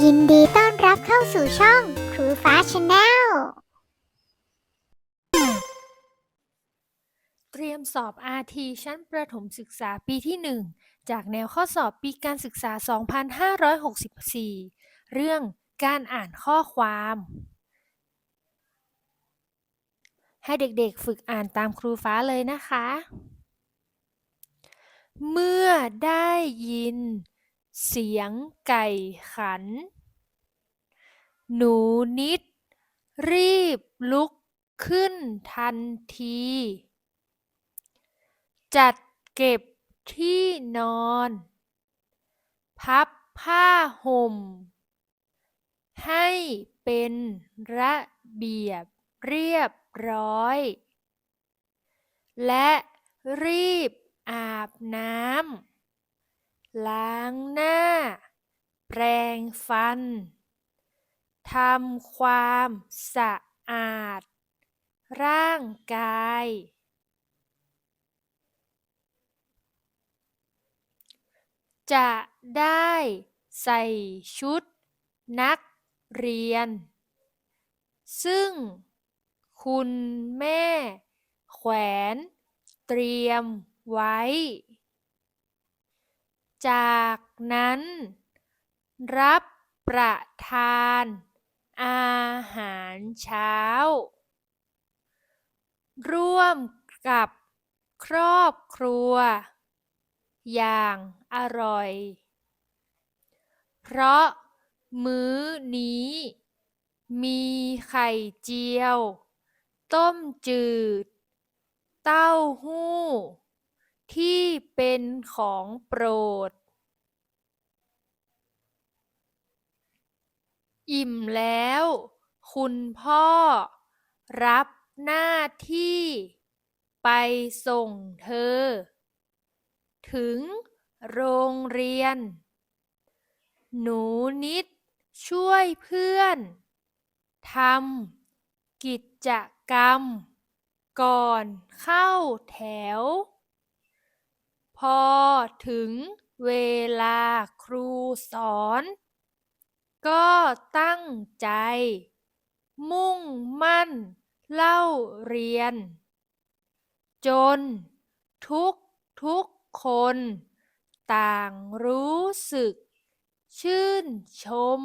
ยินดีต้อนรับเข้าสู่ช่องครูฟ้าชาแนล เตรียมสอบ RT ชั้นประถมศึกษาปีที่ 1 จากแนวข้อสอบปีการศึกษา 2564 เรื่องการอ่านข้อความ ให้เด็กๆฝึกอ่านตามครูฟ้าเลยนะคะ เมื่อได้ เสียงไก่ขัน หนูนิด รีบลุกขึ้นทันที จัดเก็บที่นอน พับผ้าห่ม ให้เป็นระเบียบเรียบร้อย และรีบอาบน้ำ ล้างหน้า แปรงฟัน ทำความสะอาด ร่างกาย จะได้ใส่ชุดนักเรียน ซึ่งคุณแม่แขวนเตรียมไว้ จากนั้น รับประทาน อาหารเช้า ร่วมกับครอบครัว อย่างอร่อย เพราะมื้อนี้ มีไข่เจียว ต้มจืด เต้าหู้ ที่ เป็นของโปรด อิ่มแล้ว คุณพ่อ รับหน้าที่ ไปส่งเธอ ถึงโรงเรียน หนูนิดช่วยเพื่อนทำกิจกรรม ก่อนเข้าแถว พอถึงเวลาครูสอน ก็ตั้งใจ มุ่งมั่น เล่าเรียน จนทุกทุกคน ต่างรู้สึก ชื่นชม